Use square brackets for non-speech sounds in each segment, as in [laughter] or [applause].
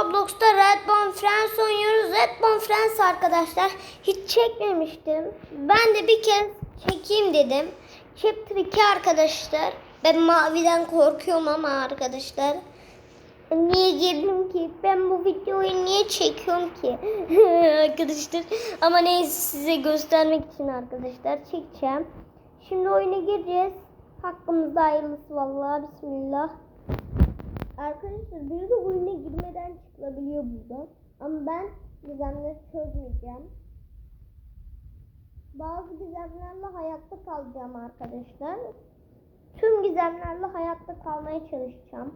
Roblox'ta Redbone Friends oynuyoruz. Redbone Friends arkadaşlar. Hiç çekmemiştim. Ben de bir kez çekeyim dedim. Chapter 2 arkadaşlar. Ben maviden korkuyorum ama arkadaşlar. Niye girdim ki? Ben bu videoyu niye çekiyorum ki? [laughs] arkadaşlar. Ama neyse size göstermek için arkadaşlar çekeceğim. Şimdi oyuna gireceğiz. Hakkımızda hayırlısı vallahi bismillah. Arkadaşlar bir de oyuna girmeden çıkılabiliyor burada. Ama ben gizemleri çözmeyeceğim. Bazı gizemlerle hayatta kalacağım arkadaşlar. Tüm gizemlerle hayatta kalmaya çalışacağım.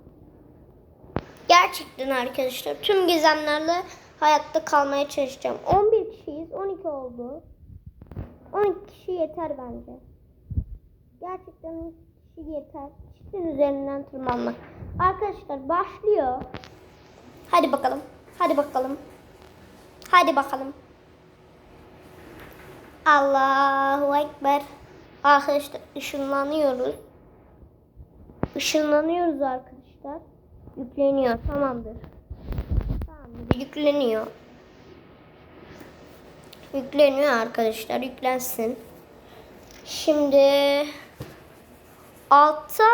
Gerçekten arkadaşlar tüm gizemlerle hayatta kalmaya çalışacağım. 11 kişiyiz. 12 oldu. 12 kişi yeter bence. Gerçekten 12 kişi yeter. Çitin üzerinden tırmanmak. Arkadaşlar başlıyor. Hadi bakalım. Hadi bakalım. Hadi bakalım. Allahu Ekber. Arkadaşlar ışınlanıyoruz. Işınlanıyoruz arkadaşlar. Yükleniyor. Tamamdır. Tamamdır. Yükleniyor. Yükleniyor arkadaşlar. Yüklensin. Şimdi altta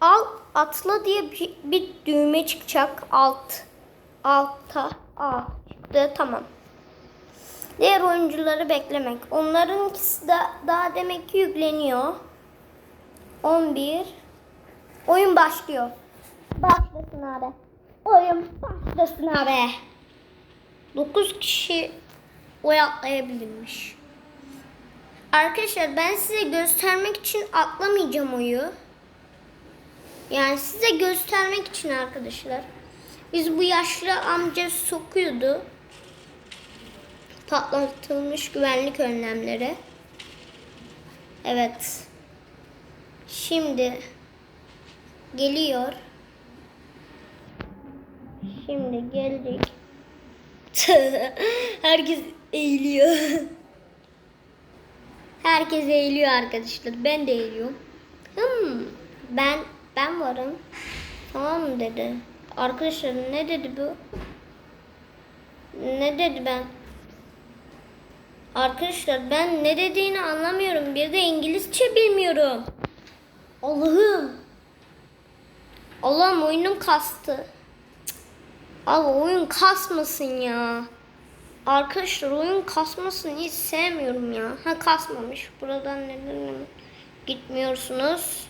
al atla diye bir, bir düğme çıkacak. Alt altta a çıktı. Tamam. Diğer oyuncuları beklemek. Onlarınkisi de daha demek ki yükleniyor. 11 Oyun başlıyor. Başlasın abi. Oyun başlasın abi. 9 kişi oy atlayabilirmiş. Arkadaşlar ben size göstermek için atlamayacağım oyu. Yani size göstermek için arkadaşlar. Biz bu yaşlı amca sokuyordu. Patlatılmış güvenlik önlemleri. Evet. Şimdi geliyor. Şimdi gelecek. [laughs] Herkes eğiliyor. [laughs] Herkes eğiliyor arkadaşlar. Ben de eğiliyorum. Hmm, ben ben varım. Tamam dedi. Arkadaşlar ne dedi bu? Ne dedi ben? Arkadaşlar ben ne dediğini anlamıyorum. Bir de İngilizce bilmiyorum. Allah'ım. Allah'ım oyunum kastı. Cık. Abi oyun kasmasın ya. Arkadaşlar oyun kasmasın hiç sevmiyorum ya. Ha kasmamış. Buradan neden gitmiyorsunuz?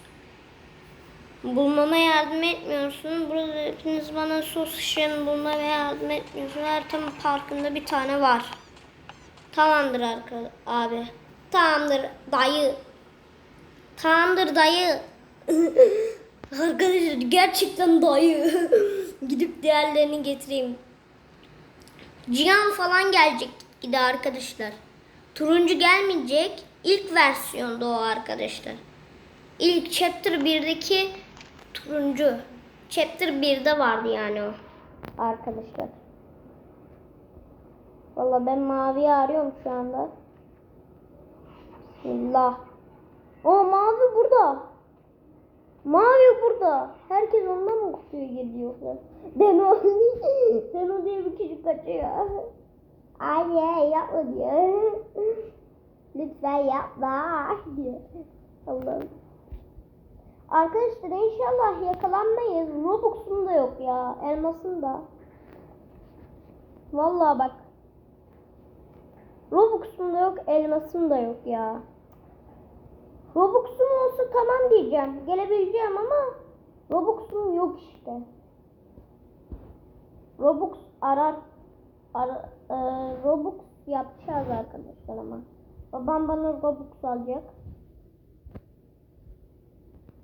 Bulmama yardım etmiyorsunuz. Burada hepiniz bana sos şişeni bulmaya yardım etmiyorsunuz. Her tam parkında bir tane var. Tamamdır arka abi. Tamamdır dayı. Tamamdır dayı. [laughs] Arkadaşlar gerçekten dayı. [laughs] Gidip diğerlerini getireyim. Cihan falan gelecek gide arkadaşlar. Turuncu gelmeyecek. İlk versiyonda o arkadaşlar. İlk chapter 1'deki turuncu. Chapter 1'de vardı yani o. Arkadaşlar. Valla ben mavi arıyorum şu anda. Bismillah. O mavi burada. Mavi burada. Herkes ondan mı kutuya gidiyor? Deno. [laughs] Deno diye bir çocuk kaçıyor. Anne yapma diyor. Lütfen yapma. Allah'ım. Arkadaşlar inşallah yakalanmayız. Robux'un da yok ya. Elmas'ın da. Vallahi bak. Robux'um da yok, elmasım da yok ya. Robux'um olsa tamam diyeceğim. Gelebileceğim ama Robux'um yok işte. Robux arar, arar e, Robux yapacağız arkadaşlar ama. Babam bana Robux alacak.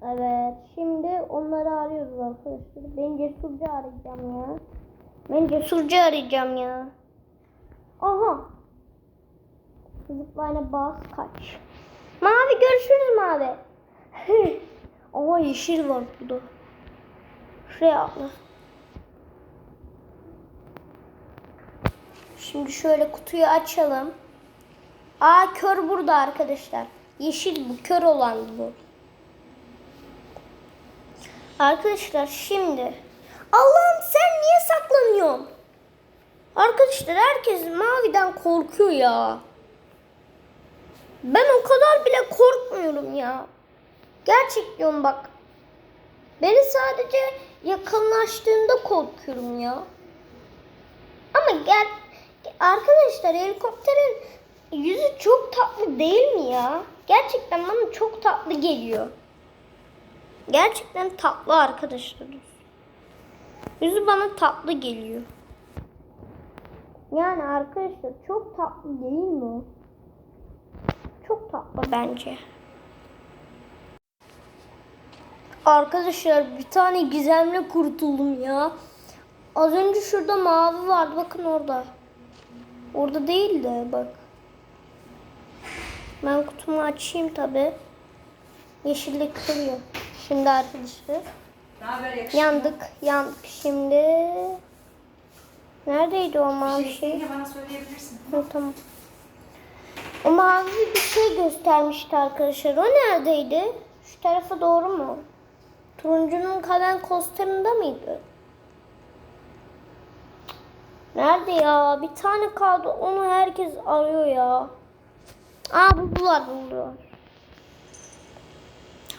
Evet, şimdi onları arıyoruz arkadaşlar. Ben cesurca arayacağım ya. Ben cesurca arayacağım ya. Aha, Zıplayana bas kaç. Mavi görüşürüz mavi. [laughs] Ama yeşil var burada. Şuraya atla. Şimdi şöyle kutuyu açalım. Aa kör burada arkadaşlar. Yeşil bu kör olan bu. Arkadaşlar şimdi. Allah'ım sen niye saklanıyorsun? Arkadaşlar herkes maviden korkuyor ya. Ben o kadar bile korkmuyorum ya. Gerçek diyorum bak. Beni sadece yakınlaştığında korkuyorum ya. Ama gel arkadaşlar helikopterin yüzü çok tatlı değil mi ya? Gerçekten bana çok tatlı geliyor. Gerçekten tatlı arkadaşlar. Yüzü bana tatlı geliyor. Yani arkadaşlar çok tatlı değil mi? Çok tatlı bence. Arkadaşlar bir tane gizemle kurtuldum ya. Az önce şurada mavi vardı. Bakın orada. Orada değil de bak. Ben kutumu açayım tabi. Yeşillik kırıyor. Şimdi arkadaşlar. Yandık. Yandık şimdi. Neredeydi o mavi şey şey? bana söyleyebilirsin. Hı, tamam. O mavi bir şey göstermişti arkadaşlar. O neredeydi? Şu tarafa doğru mu? Turuncunun kalan coaster'ında mıydı? Nerede ya? Bir tane kaldı. Onu herkes arıyor ya. Aa buldular buldular.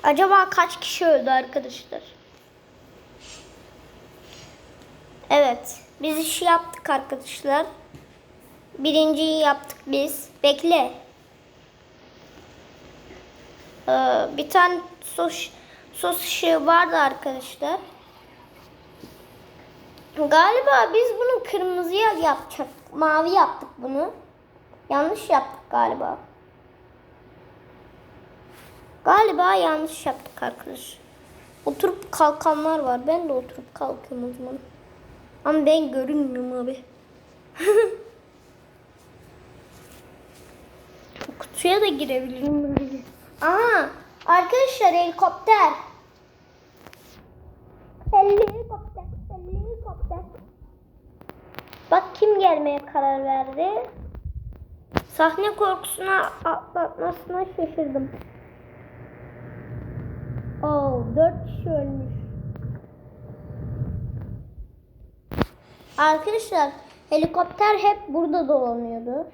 Acaba kaç kişi öldü arkadaşlar? Evet. Biz işi yaptık arkadaşlar. Birinciyi yaptık biz. Bekle. Ee, bir tane sos, sos ışığı vardı arkadaşlar. Galiba biz bunu kırmızıya yapacak. Mavi yaptık bunu. Yanlış yaptık galiba. Galiba yanlış yaptık arkadaşlar. Oturup kalkanlar var. Ben de oturup kalkıyorum o zaman. Ama ben görünmüyorum abi. [laughs] Kutuya da girebilirim. Aa, arkadaşlar helikopter. Helikopter, helikopter. Bak kim gelmeye karar verdi. Sahne korkusuna atlatmasına şaşırdım. Oo, dört kişi ölmüş. Arkadaşlar helikopter hep burada dolanıyordu.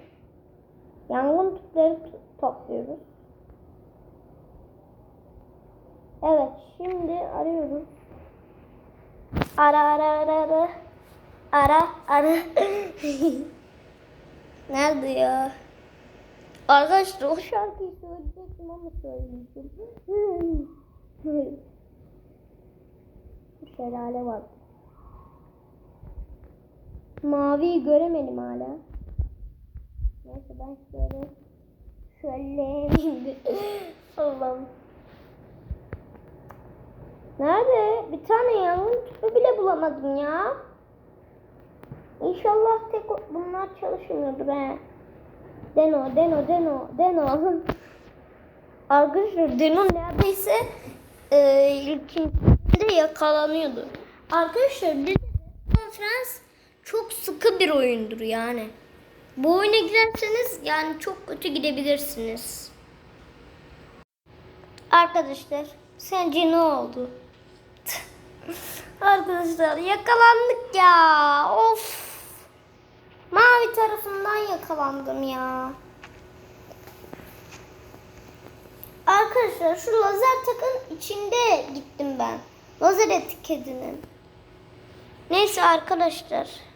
Yangın tüpleri topluyoruz. Evet şimdi arıyoruz. Ara ara ara ara. Ara ara. [laughs] Nerede ya? Arkadaşlar o şarkıyı söyleyecektim ama söyleyeceğim. [laughs] Şelale var. Maviyi göremedim hala. Neyse ben şöyle şöyle [laughs] Allah'ım. Nerede? Bir tane yangın tüpü bile bulamadım ya. İnşallah tek bunlar çalışmıyordur he. Deno, Deno, Deno, Deno. [laughs] Arkadaşlar Deno neredeyse e, ilkinde yakalanıyordu. Arkadaşlar bir de konferans çok sıkı bir oyundur yani. Bu oyuna girerseniz yani çok kötü gidebilirsiniz. Arkadaşlar sence ne oldu? [laughs] Arkadaşlar yakalandık ya. Of. Mavi tarafından yakalandım ya. Arkadaşlar şu lazer takın içinde gittim ben. Lazer etiketinin. Neyse arkadaşlar.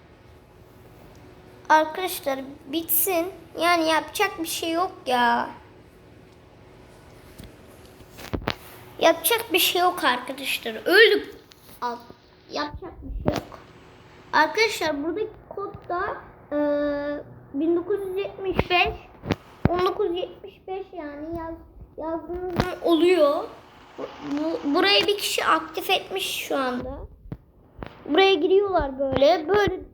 Arkadaşlar bitsin. Yani yapacak bir şey yok ya. Yapacak bir şey yok arkadaşlar. Öldük. Al. Yapacak bir şey yok. Arkadaşlar buradaki kod da eee 1975 1975 yani yaz, yazdığınızda oluyor. Bu, burayı bir kişi aktif etmiş şu anda. Buraya giriyorlar böyle. Böyle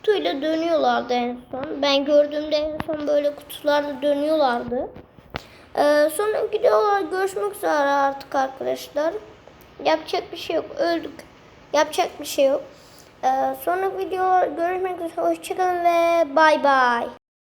kutuyla dönüyorlardı en son. Ben gördüğümde en son böyle kutularla dönüyorlardı. Ee, sonra gidiyorlar. Görüşmek üzere artık arkadaşlar. Yapacak bir şey yok. Öldük. Yapacak bir şey yok. Ee, sonra video görüşmek üzere. Hoşçakalın ve bay bay.